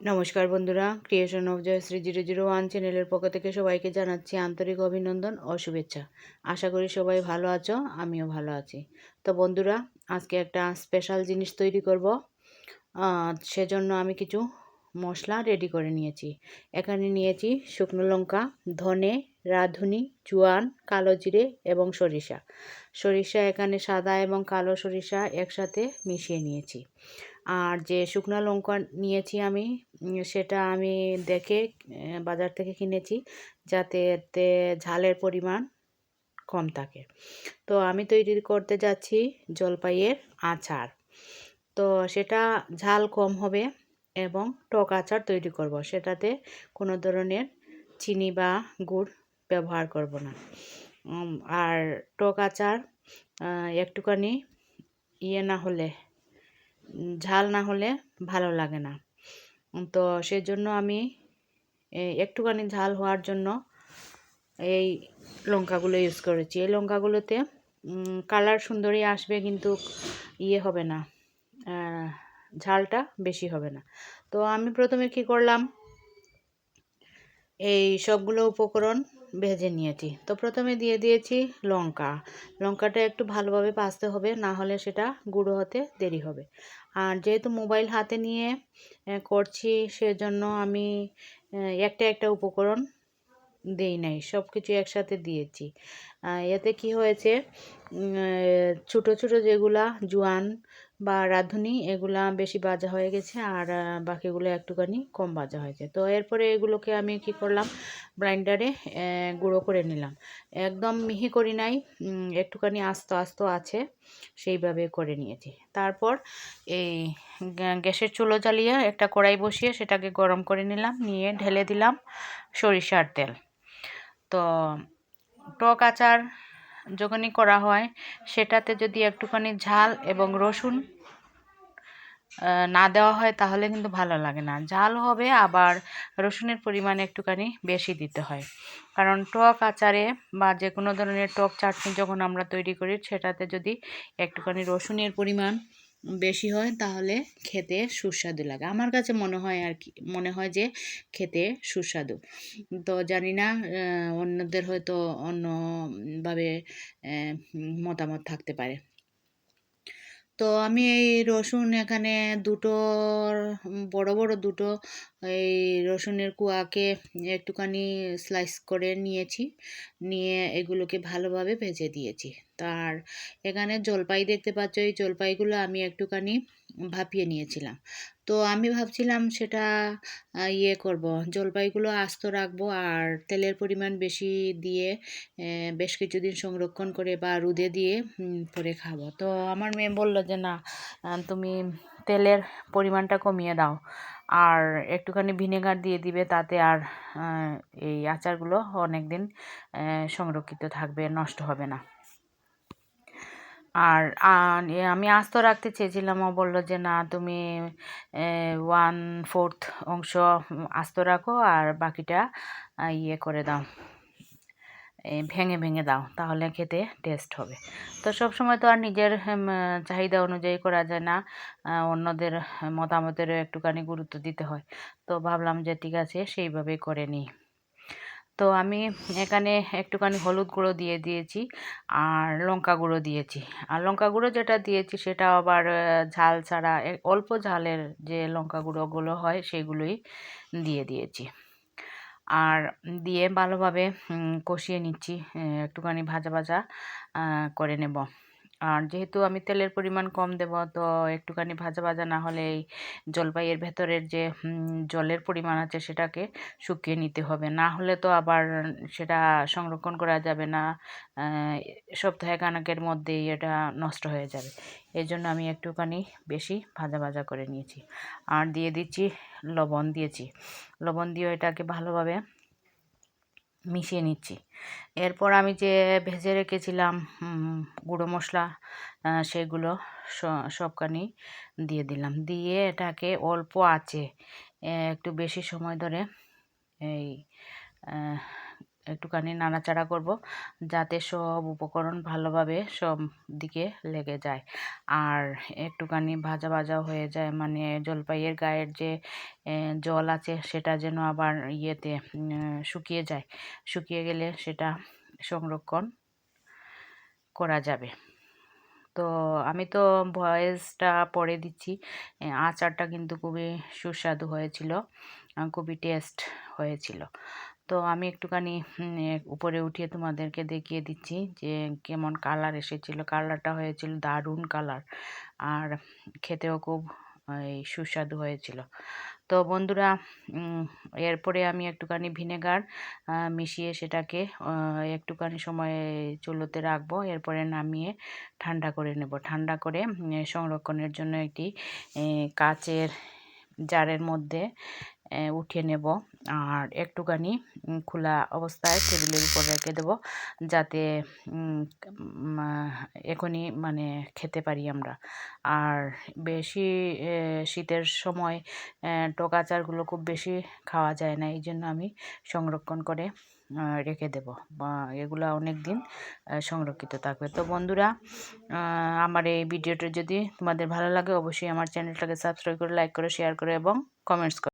নমস্কার বন্ধুরা creation of Jayashree zero zero one চ্যানেলের পক্ষ থেকে সবাইকে জানাচ্ছি আন্তরিক অভিনন্দন ও শুভেচ্ছা। আশা করি সবাই ভালো আছো, আমিও ভালো আছি। তো বন্ধুরা, আজকে একটা স্পেশাল জিনিস তৈরি করব। সেজন্য আমি কিছু মশলা রেডি করে নিয়েছি। এখানে নিয়েছি শুকনো লঙ্কা, ধনে, রাঁধুনি, জোয়ান, কালো জিরে এবং সরিষা। সরিষা এখানে সাদা এবং কালো সরিষা একসাথে মিশিয়ে নিয়েছি। আর যে শুকনো লঙ্কা নিয়েছি আমি সেটা আমি দেখে বাজার থেকে কিনেছি যাতে এতে ঝালের পরিমাণ কম থাকে। তো আমি তৈরি করতে যাচ্ছি জলপাইয়ের আচার। তো সেটা ঝাল কম হবে এবং টক আচার তৈরি করব। সেটাতে কোনো ধরনের চিনি বা গুড় ব্যবহার করব না। আর টক আচার একটুখানি ইয়ে না হলে ঝাল না হলে ভালো লাগে না। তো সেজন্য আমি একটুখানি ঝাল হওয়ার জন্য এই লঙ্কাগুলো ইউজ করেছি। এই লঙ্কাগুলোতে কালার সুন্দরই আসবে কিন্তু ইয়ে হবে না ঝালটা বেশি হবে না। তো আমি প্রথমে কি করলাম, এই সবগুলো উপকরণ ভেজে নিয়েছি। তো প্রথমে দিয়ে দিয়েছি লঙ্কা। লঙ্কাটা একটু ভালোভাবে ভাজতে হবে, না হলে সেটা গুঁড়ো হতে দেরি হবে। আর যেহেতু মোবাইল হাতে নিয়ে করছি, সেজন্য আমি একটা একটা উপকরণ দেই নাই সব কিছু একসাথে দিয়েছি। এতে কি হয়েছে ছোটো ছোটো যেগুলা জোয়ান বা রাঁধুনি, এগুলা বেশি বাজা হয়ে গেছে আর বাকিগুলো একটুখানি কম বাজা হয়েছে। তো এরপরে এগুলোকে আমি কি করলাম? গ্রাইন্ডারে গুঁড়ো করে নিলাম। একদম মিহি করি নাই একটুখানি আস্ত আস্ত আছে, সেইভাবে করে নিয়েছি। তারপর এই গ্যা- গ্যাসের চুলো জ্বালিয়ে একটা কড়াই বসিয়ে সেটাকে গরম করে নিলাম, নিয়ে ঢেলে দিলাম সরিষার তেল। তো টক আচার যখনই করা হয়, সেটাতে যদি একটুখানি ঝাল এবং রসুন না দেওয়া হয় তাহলে কিন্তু ভালো লাগে না। ঝাল হবে, আবার রসুনের পরিমাণ একটুখানি বেশি দিতে হয়। কারণ টক আচারে বা যে কোনো ধরনের টক চাটনি যখন আমরা তৈরি করি, সেটাতে যদি একটুখানি রসুনের পরিমাণ বেশি হয় তাহলে খেতে সুস্বাদু লাগে। আমার কাছে মনে হয় আর কি, মনে হয় যে খেতে সুস্বাদু। তো জানি না অন্যদের হয়তো অন্যভাবে মতামত থাকতে পারে। তো আমি এই রসুন এখানে দুটো বড় বড় দুটো, এই রসুনের কুয়াকে একটুখানি স্লাইস করে নিয়েছি। নিয়ে এগুলোকে ভালোভাবে ভেজে দিয়েছি। তার এখানে জলপাই দেখতে পাচ্ছ, এই জলপাইগুলো আমি একটুখানি ভাপিয়ে নিয়েছিলাম। তো আমি ভাবছিলাম সেটা ইয়ে করব। জলপাইগুলো আস্ত রাখব আর তেলের পরিমাণ বেশি দিয়ে বেশ কিছুদিন সংরক্ষণ করে বা রোদে দিয়ে পরে খাব। তো আমার মেয়ে বলল যে, না তুমি তেলের পরিমাণটা কমিয়ে দাও আর একটুখানি ভিনেগার দিয়ে দিবে তাতে আর এই আচারগুলো অনেক দিন সংরক্ষিত থাকবে, নষ্ট হবে না। আর আমি আস্ত রাখতে চেয়েছিলাম। ও বলল যে, না, তুমি ওয়ান ফোর্থ অংশ আস্ত রাখো আর বাকিটা ইয়ে করে দাও। ভেঙে ভেঙে দাও। তাহলে খেতে টেস্ট হবে। তো সব সময় তো আর নিজের চাহিদা অনুযায়ী করা যায় না। অন্যদের মতামতেরও একটুখানি গুরুত্ব দিতে হয়। তো ভাবলাম যে, ঠিক আছে, সেইভাবেই করে নিই। তো আমি এখানে একটুখানি হলুদ গুঁড়ো দিয়ে দিয়েছি আর লঙ্কা গুঁড়ো দিয়েছি। আর লঙ্কা গুঁড়ো যেটা দিয়েছি সেটা আবার ঝাল ছাড়া অল্প ঝালের যে লঙ্কা গুঁড়োগুলো হয় সেগুলোই দিয়ে দিয়েছি। আর দিয়ে ভালোভাবে কষিয়ে নিচ্ছি একটুখানি ভাজা ভাজা করে নেব। আর যেহেতু আমি তেলের পরিমাণ কম দেব, তো একটুখানি ভাজা ভাজা না হলে এই জলপাইয়ের ভেতরের যে জলের পরিমাণ আছে সেটাকে শুকিয়ে নিতে হবে। না হলে তো আবার সেটা সংরক্ষণ করা যাবে না সপ্তাহে কানাকের মধ্যেই এটা নষ্ট হয়ে যাবে। এই জন্য আমি একটুখানি বেশি ভাজা ভাজা করে নিয়েছি। আর দিয়ে দিচ্ছি লবণ দিয়েছি। লবণ দিয়ে এটাকে ভালোভাবে মিশিয়ে নিচ্ছি। এরপর আমি যে ভেজে রেখেছিলাম গুঁড়ো মশলা সেগুলো সবখানি দিয়ে দিলাম। দিয়ে এটাকে অল্প আছে একটু বেশি সময় ধরে এই একটুখানি নাড়াচাড়া করব যাতে সব উপকরণ ভালোভাবে সব দিকে লেগে যায়। আর একটুখানি ভাজা ভাজা হয়ে যায় মানে জলপাইয়ের গায়ের যে জল আছে সেটা যেন আবার ইয়েতে শুকিয়ে যায়। শুকিয়ে গেলে সেটা সংরক্ষণ করা যাবে। তো আমি তো ভয়েসটা পরে দিচ্ছি। আচারটা কিন্তু খুবই সুস্বাদু হয়েছিল খুবই টেস্ট হয়েছিল। তো আমি একটুখানি উপরে উঠিয়ে তোমাদেরকে দেখিয়ে দিচ্ছি যে কেমন কালার এসেছিল। কালারটা হয়েছিল দারুণ কালার আর খেতেও খুব, এই, সুস্বাদু হয়েছিল। তো বন্ধুরা এরপরে আমি একটুখানি ভিনেগার মিশিয়ে সেটাকে একটুখানি সময় চুলোতে রাখব। এরপরে নামিয়ে ঠান্ডা করে নেব। ঠান্ডা করে সংরক্ষণের জন্য একটি কাচের জারের মধ্যে উঠিয়ে নেব। আর একটুখানি খোলা অবস্থায় টেবিলের উপর রেখে দেবো যাতে এখনই মানে খেতে পারি আমরা। আর বেশি শীতের সময় টক আচারগুলো খুব বেশি খাওয়া যায় না, এই জন্য আমি সংরক্ষণ করে রেখে দেব। বা, এগুলো অনেক দিন সংরক্ষিত থাকবে। তো বন্ধুরা আমার এই ভিডিওটা যদি তোমাদের ভালো লাগে, অবশ্যই আমার চ্যানেলটাকে সাবস্ক্রাইব করে, লাইক করে, শেয়ার করে, এবং কমেন্টস করে